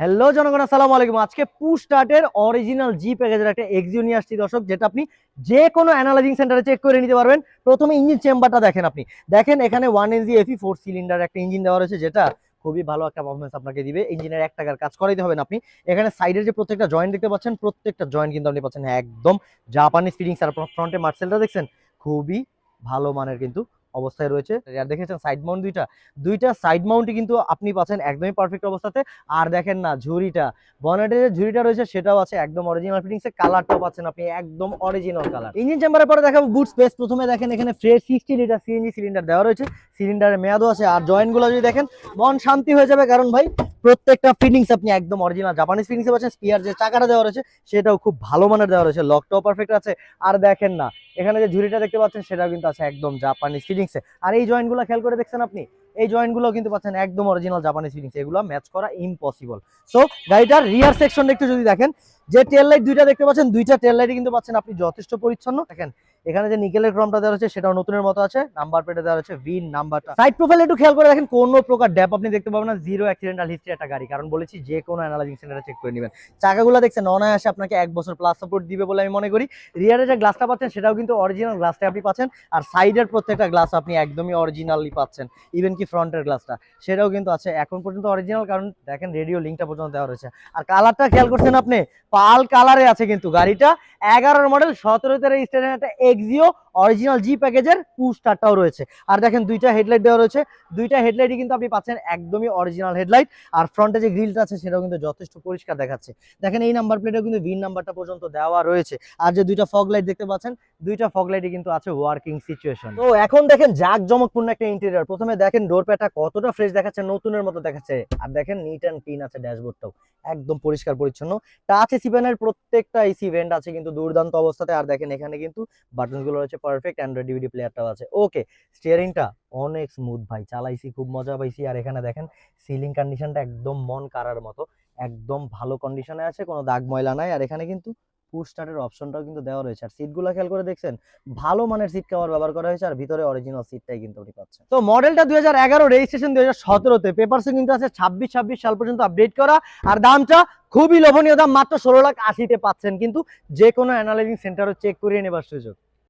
Hello জনগণ, আসসালামু আলাইকুম। আজকে পু স্টার্টের অরিজিনাল জি প্যাকেজের একটা এক্সিও নিয়ে আসছি দর্শক, যেটা আপনি যে কোনো অ্যানালাইজিং সেন্টারে চেক করে নিতে পারবেন। প্রথমে ইঞ্জিন চেম্বারটা দেখেন আপনি। দেখেন এখানে ওয়ান এনজি এফি ফোর সিলিন্ডার একটা ইঞ্জিন দেওয়া রয়েছে, যেটা খুবই ভালো একটা পারফরমেন্স আপনাকে দিবে। ইঞ্জিনের এক টাকার কাজ করাইতে হবে না আপনি। এখানে সাইডের যে প্রত্যেকটা জয়েন্ট দেখতে পাচ্ছেন, প্রত্যেকটা জয়েন্ট কিন্তু আপনি পাচ্ছেন একদম জাপানি ফিটিংস আর ফ্রন্টে মার্সেলটা দেখছেন? খুবই ভালো মানের কিন্তু অবস্থায় রয়েছে। আর দেখেছেন সাইড মাউন্ট দুইটা। দুইটা সাইড মাউন্টই কিন্তু আপনি পাচ্ছেন একদমই পারফেক্ট অবস্থাতে। আর দেখেন না, ঝুড়িটা। বনেটের যে ঝুড়িটা রয়েছে, সেটাও আছে একদম অরিজিনাল ফিটিংসে কালারটাও পাচ্ছেন আপনি একদম অরিজিনাল কালার ইঞ্জিন চেম্বারের পরে দেখাবো বুট স্পেস প্রথমে দেখেন এখানে fresh sixty litre CNG cylinder দেওয়া রয়েছে। সিলিন্ডারের মেয়াদও আছে। আর জয়েন্টগুলো যদি দেখেন, মন শান্তি হয়ে যাবে। কারণ ভাই, প্রত্যেকটা ফিটিংস আপনি একদম অরিজিনাল জাপানিজ ফিটিংসে পাচ্ছেন। স্পিয়ার যে চাকাটা দেওয়া রয়েছে, সেটাও খুব ভালো মানের দেওয়া রয়েছে। লকটাও পারফেক্ট আছে। আর দেখেন না, এখানে যে ঝুড়িটা দেখতে পাচ্ছেন, সেটাও কিন্তু আছে একদম জাপানিজ ফিটিংসে আর এই জয়েন্টগুলো খেয়াল করে দেখছেন আপনি? এই জয়েন্টগুলো কিন্তু পাচ্ছেন একদম অরিজিনাল জাপানিজ ফিলিংস এগুলো ম্যাচ করা ইম্পসিবল সো গাড়িটার রিয়ার সেকশনটা একটু যদি দেখেন যে টেল লাইট দুইটা দেখতে পাচ্ছেন, দুইটা টেল লাইটই কিন্তু পাচ্ছেন। আপনি যথেষ্ট পরিচ্ছন্ন। দেখেন, এখানে যে নিকেলের ক্রমটা দেওয়া রয়েছে, সেটাও নতুনের মতো আছে। নাম্বার প্লেটে দেওয়া রয়েছে ভিন নাম্বারটা সাইড প্রোফাইল একটু খেয়াল করে দেখেন, কোনো প্রকার ড্যাপ আপনি দেখতে পাবেন না। জিরো অ্যাক্সিডেন্টাল হিস্ট্রি একটা গাড়ি। কারণ বলেছি, যে কোনো অ্যানালাইজিং সেন্টারে চেক করে নেবেন। চাকাগুলো দেখছেন, অনায়াসে আপনাকে এক বছর প্লাস সাপোর্ট দিবে বলে আমি মনে করি। রিয়ারে যে গ্লাসটা পাচ্ছেন, সেটাও কিন্তু অরিজিনাল গ্লাসটা আপনি পাচ্ছেন। আর সাইডের প্রত্যেকটা গ্লাস আপনি একদমই অরিজিনালি পাচ্ছেন। ইভেন কি ফ্রন্টের গ্লাসটা সেটাও কিন্তু আছে। এখন পর্যন্ত অরিজিনাল কারণ দেখেন রেডিও লিঙ্কটা পর্যন্ত দেওয়া রয়েছে। আর কালারটা খেয়াল করছেন আপনি? পাল কালারে আছে কিন্তু গাড়িটা। এগারোর মডেল সতেরো তেরো স্টেশন একটা এক্সিও অরিজিনাল জি প্যাকেজের পুস্টারটাও রয়েছে। আর দেখেন দুইটা হেডলাইট দেওয়া রয়েছে। দুইটা হেডলাইটই কিন্তু আপনি পাচ্ছেন একদমই অরিজিনাল হেডলাইট আর ফ্রন্টে যে গ্রিলটা আছে, সেটাও কিন্তু যথেষ্ট পরিষ্কার দেখাচ্ছে। দেখেন এই নাম্বার প্লেটেও কিন্তু ভিন নাম্বারটা পর্যন্ত দেওয়া রয়েছে। আর যে দুইটা ফগ লাইট দেখতে পাচ্ছেন, দুইটা ফগ লাইটই কিন্তু আছে ওয়ার্কিং সিচুয়েশন তো এখন দেখেন জাক জমকপূর্ণ একটা ইন্টেরিয়র প্রথমে দেখেন ডোর প্যাটা কতটা ফ্রেশ দেখাচ্ছে, নতুনের মতো দেখাচ্ছে। আর দেখেন নিট অ্যান্ড ক্লিন আছে ড্যাশবোর্ডটাও। একদম পরিষ্কার, পরিচ্ছন্ন। টাচ এসি প্যানের প্রত্যেকটা এসি ভেন্ট আছে কিন্তু দুর্দান্ত অবস্থাতে। আর দেখেন এখানে কিন্তু বাটনগুলো রয়েছে পারফেক্ট অ্যান্ড্রয়েড ডিভিডি প্লেয়ারটাও আছে। ওকে স্টিয়ারিংটা অনেক স্মুথ ভাই, চালাইছি, খুব মজা পাইছি। আর এখানে দেখেন সিলিং কন্ডিশনটা একদম মন কারার মতো, একদম ভালো কন্ডিশনে আছে, কোনো দাগ ময়লা নাই। আর এখানে কিন্তু পুশ স্টার্টের অপশনটাও কিন্তু দেওয়া রয়েছে। আর সিটগুলো খেয়াল করে দেখছেন, ভালো মানের সিট কভার ব্যবহার করা হয়েছে, আর ভিতরে অরিজিনাল সিটটাই কিন্তু আপনি পাচ্ছেন। তো মডেলটা দুই হাজার এগারো রেজিস্ট্রেশন দুই হাজার সতেরোতে পেপারসে কিন্তু আছে, ছাব্বিশ ছাব্বিশ সাল পর্যন্ত আপডেট করা। আর দামটা খুবই লোভনীয়, দাম মাত্র ষোলো লাখ আশিতে পাচ্ছেন। কিন্তু যে কোনো অ্যানালাইজিং সেন্টারও চেক করিয়ে নেবার সুযোগ।